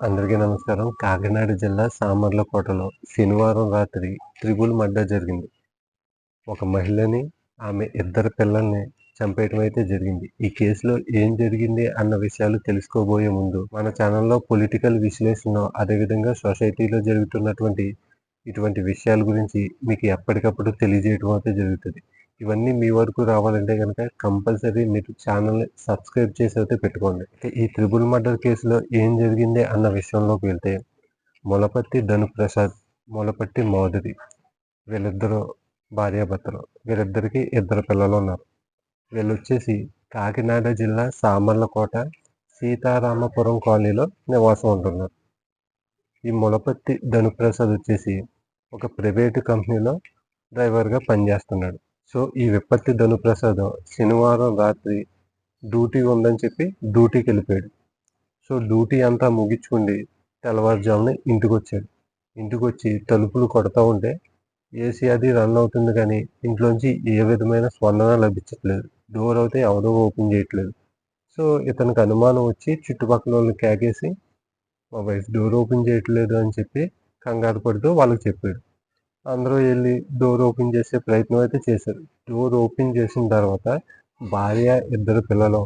అందరికీ నమస్కారం. కాకినాడ జిల్లా సామర్లకోటలో శనివారం రాత్రి త్రిబుల్ మడ్డ జరిగింది. ఒక మహిళని ఆమె ఇద్దరు పిల్లల్ని చంపేయటం అయితే జరిగింది. ఈ కేసులో ఏం జరిగింది అన్న విషయాలు తెలుసుకోబోయే ముందు మన ఛానల్లో పొలిటికల్ విశ్లేషణ అదేవిధంగా సొసైటీలో జరుగుతున్నటువంటి ఇటువంటి విషయాల గురించి మీకు ఎప్పటికప్పుడు తెలియజేయడం అయితే జరుగుతుంది. ఇవన్నీ మీ వరకు రావాలంటే కనుక కంపల్సరీ మీరు ఛానల్ని సబ్స్క్రైబ్ చేసి అయితే పెట్టుకోండి. ఈ త్రిబుల్ మర్డర్ కేసులో ఏం జరిగింది అన్న విషయంలోకి వెళ్తే మొలపత్తి ధనుప్రసాద్ మొలపట్టి మాధురి వీళ్ళిద్దరూ భార్యాభర్తలు. వీరిద్దరికి ఇద్దరు పిల్లలు ఉన్నారు. వీళ్ళు వచ్చేసి కాకినాడ జిల్లా సామర్లకోట సీతారామపురం కాలనీలో నివాసం ఉంటున్నారు. ఈ మొలపత్తి ధనుప్రసాద్ వచ్చేసి ఒక ప్రైవేటు కంపెనీలో డ్రైవర్గా పనిచేస్తున్నాడు. సో ఈ విపత్తి ధనుప్రసాదం శనివారం రాత్రి డ్యూటీ ఉందని చెప్పి డ్యూటీకి వెళ్ళిపోయాడు. సో డ్యూటీ అంతా ముగించుకుండి తెల్లవారుజామున ఇంటికి వచ్చాడు ఇంటికి వచ్చి తలుపులు కొడతా ఉంటే ఏసీ అది రన్ అవుతుంది కానీ ఇంట్లోంచి ఏ విధమైన స్పందన లభించట్లేదు. డోర్ అయితే ఎవరో ఓపెన్ చేయట్లేదు. సో ఇతనికి అనుమానం వచ్చి చుట్టుపక్కల వాళ్ళు కేకేసి మా వైఫ్ డోర్ ఓపెన్ చేయట్లేదు అని చెప్పి కంగారు పడుతూ వాళ్ళకి చెప్పాడు. అందరూ వెళ్ళి డోర్ ఓపెన్ చేసే ప్రయత్నం అయితే చేశారు. డోర్ ఓపెన్ చేసిన తర్వాత భార్య ఇద్దరు పిల్లలు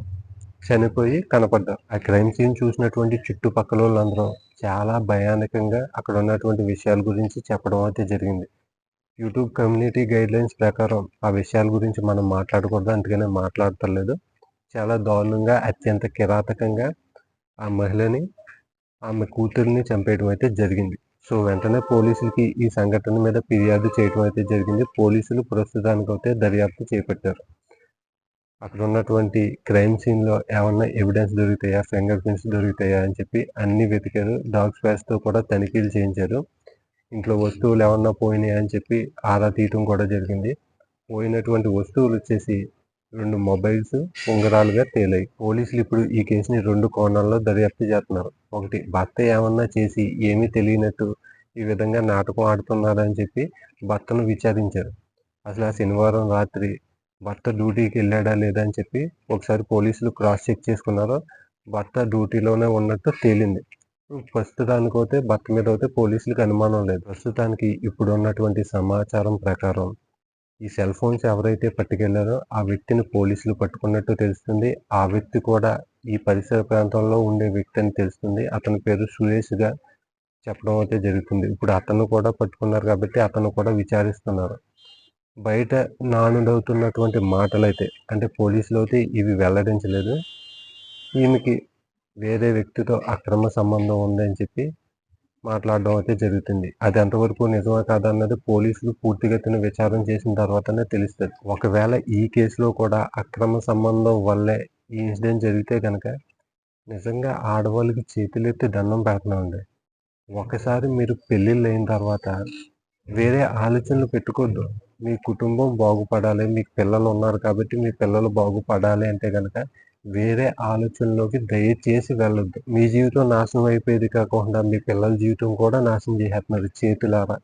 చనిపోయి కనపడ్డారు. ఆ క్రైమ్ సీన్ చూసినటువంటి చుట్టుపక్కల వాళ్ళందరూ చాలా భయానకంగా అక్కడ ఉన్నటువంటి విషయాల గురించి చెప్పడం అయితే జరిగింది. యూట్యూబ్ కమ్యూనిటీ గైడ్ లైన్స్ ప్రకారం ఆ విషయాల గురించి మనం మాట్లాడకూడదు అందుకనే మాట్లాడతలేదు. చాలా దారుణంగా అత్యంత కిరాతకంగా ఆ మహిళని ఆమె కూతుర్ని చంపేయడం అయితే జరిగింది. సో వెంటనే పోలీసులకి ఈ సంఘటన మీద ఫిర్యాదు చేయడం అయితే జరిగింది. పోలీసులు ప్రస్తుతానికి అయితే దర్యాప్తు చేపట్టారు. అక్కడ ఉన్నటువంటి క్రైమ్ సీన్లో ఏమన్నా ఎవిడెన్స్ దొరుకుతాయా? ఫింగర్ ప్రింట్స్ దొరుకుతాయా అని చెప్పి అన్ని వెతికారు. డాగ్ స్పాష్తో కూడా తనిఖీలు చేయించారు. ఇంట్లో వస్తువులు ఏమన్నా పోయినాయా అని చెప్పి ఆరా తీయటం కూడా జరిగింది. పోయినటువంటి వస్తువులు వచ్చేసి రెండు మొబైల్స్ ఉంగరాలుగా తేలాయి. పోలీసులు ఇప్పుడు ఈ కేసుని రెండు కోణాల్లో దర్యాప్తు చేస్తున్నారు. ఒకటి భర్త ఏమన్నా చేసి ఏమీ తెలియనట్టు ఈ విధంగా నాటకం ఆడుతున్నారని చెప్పి భర్తను విచారించారు. అసలు ఆ శనివారం రాత్రి భర్త డ్యూటీకి వెళ్ళాడా లేదా అని చెప్పి ఒకసారి పోలీసులు క్రాస్ చెక్ చేసుకున్నారు. భర్త డ్యూటీలోనే ఉన్నట్టు తేలింది. ప్రస్తుతానికి అయితే భర్త మీద అయితే పోలీసులకు అనుమానం లేదు. ప్రస్తుతానికి ఇప్పుడు ఉన్నటువంటి సమాచారం ప్రకారం ఈ సెల్ ఫోన్స్ ఎవరైతే పట్టుకెళ్ళారో ఆ వ్యక్తిని పోలీసులు పట్టుకున్నట్టు తెలుస్తుంది. ఆ వ్యక్తి కూడా ఈ పరిసర ప్రాంతంలో ఉండే వ్యక్తి అని తెలుస్తుంది. అతని పేరు సురేష్గా చెప్పడం అయితే జరుగుతుంది. ఇప్పుడు అతను కూడా పట్టుకున్నారు కాబట్టి అతను కూడా విచారిస్తున్నారు. బయట నానుడవుతున్నటువంటి మాటలు అయితే అంటే పోలీసులు అయితే ఇవి వెల్లడించలేదు. ఈమెకి వేరే వ్యక్తితో అక్రమ సంబంధం ఉందని చెప్పి మాట్లాడడం అయితే జరుగుతుంది. అది ఎంతవరకు నిజమా కాదన్నది పోలీసులు పూర్తిగా తిన విచారణ చేసిన తర్వాతనే తెలుస్తుంది. ఒకవేళ ఈ కేసులో కూడా అక్రమ సంబంధం వల్లే ఈ ఇన్సిడెంట్ జరిగితే కనుక నిజంగా ఆడవాళ్ళకి చేతులెత్తి దండం పెట్టనండి ఒకసారి మీరు పెళ్ళిళ్ళు అయిన తర్వాత వేరే ఆలోచనలు పెట్టుకోవద్దు మీ కుటుంబం బాగుపడాలి మీకు పిల్లలు ఉన్నారు కాబట్టి మీ పిల్లలు బాగుపడాలి అంటే కనుక వేరే ఆలోచనలోకి దయచేసి వెళ్ళొద్దు. మీ జీవితం నాశనం అయిపోయేది కాకుండా మీ పిల్లల జీవితం కూడా నాశనం చేసేస్తున్నారు చేతులారా.